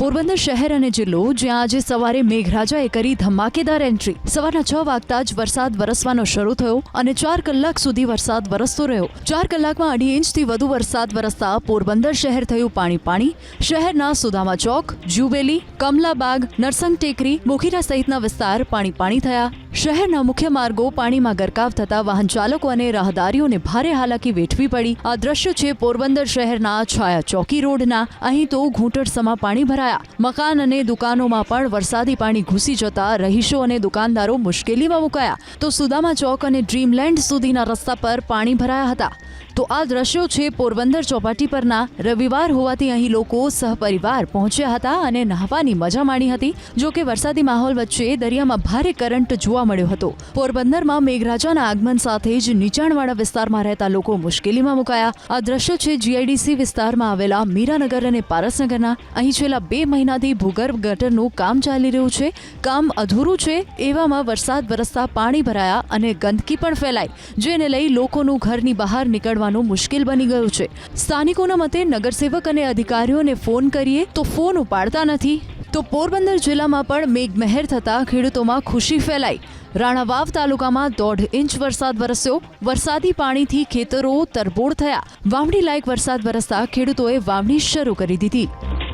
પોરબંદર શહેર અને જિલ્લો, જ્યાં આજે સવારે મેઘરાજાએ કરી ધમાકેદાર એન્ટ્રી. સવારના છ વાગતા જ વરસાદ વરસવાનો શરૂ થયો અને ચાર કલાક સુધી વરસાદ વરસતો રહ્યો. ચાર કલાકમાં અઢી ઇંચથી વધુ વરસાદ વરસતા પોરબંદર શહેર થયું પાણી પાણી. શહેરના સુદામા ચોક, જુબેલી, કમલાબાગ, નરસંગ ટેકરી, મોખીરા સહિતના વિસ્તાર પાણી પાણી થયા. શહેરના મુખ્ય માર્ગો પાણીમાં ગરકાવ થતા વાહન ચાલકો અને રાહદારીઓને ભારે હાલાકી વેઠવી પડી. આ દ્રશ્ય છે પોરબંદર શહેરના છાયા ચોકી રોડના. અહીં તો ઘૂંટણસમાં પાણી ભરાયા. મકાન અને દુકાનોમાં પણ વરસાદી પાણી ઘૂસી જતા રહીશો અને દુકાનદારો મુશ્કેલીમાં મુકાયા. તો સુદામા ચોક અને ડ્રીમલેન્ડ સુધીના રસ્તા પર પાણી ભરાયા હતા. તો આ દ્રશ્યો છે પોરબંદર ચોપાટી પરના. રવિવાર હોવાથી અહીં લોકો સહપરિવાર પહોંચ્યા હતા અને નહાવાની મજા માણી હતી. જો કે વરસાદી માહોલ વચ્ચે દરિયામાં ભારે કરંટ જોવા મળ્યો હતો. પોરબંદરમાં મેઘરાજાના આગમન સાથે જ નીચાણવાળા વિસ્તારમાં રહેતા લોકો મુશ્કેલીમાં મુકાયા. આ દ્રશ્યો છે જીઆઈડીસી વિસ્તારમાં આવેલા મીરાનગર અને પારસનગરના. અહીં છેલ્લા બે મહિનાથી ભૂગર્ભ ગટરનું કામ ચાલી રહ્યું છે. કામ અધૂરું છે, એવામાં વરસાદ વરસતા પાણી ભરાયા અને ગંદકી પણ ફેલાઈ, જેને લઈ લોકોનું ઘરની બહાર નીકળવાનું મુશ્કેલ બની ગયું છે. સ્થાનિકોના મતે નગરસેવક અને અધિકારીઓને ફોન કરીએ તો ફોન ઉપાડતા નથી. તો પોરબંદર જિલ્લામાં પણ મેઘમહેર થતા ખેડૂતોમાં ખુશી ફેલાઈ. રાણાવાવ તાલુકામાં દોઢ ઇંચ વરસાદ વરસ્યો. વરસાદી પાણીથી ખેતરો તરબોળ થયા. વાવણી લાયક વરસાદ વરસતા ખેડૂતોએ વાવણી શરૂ કરી દીધી.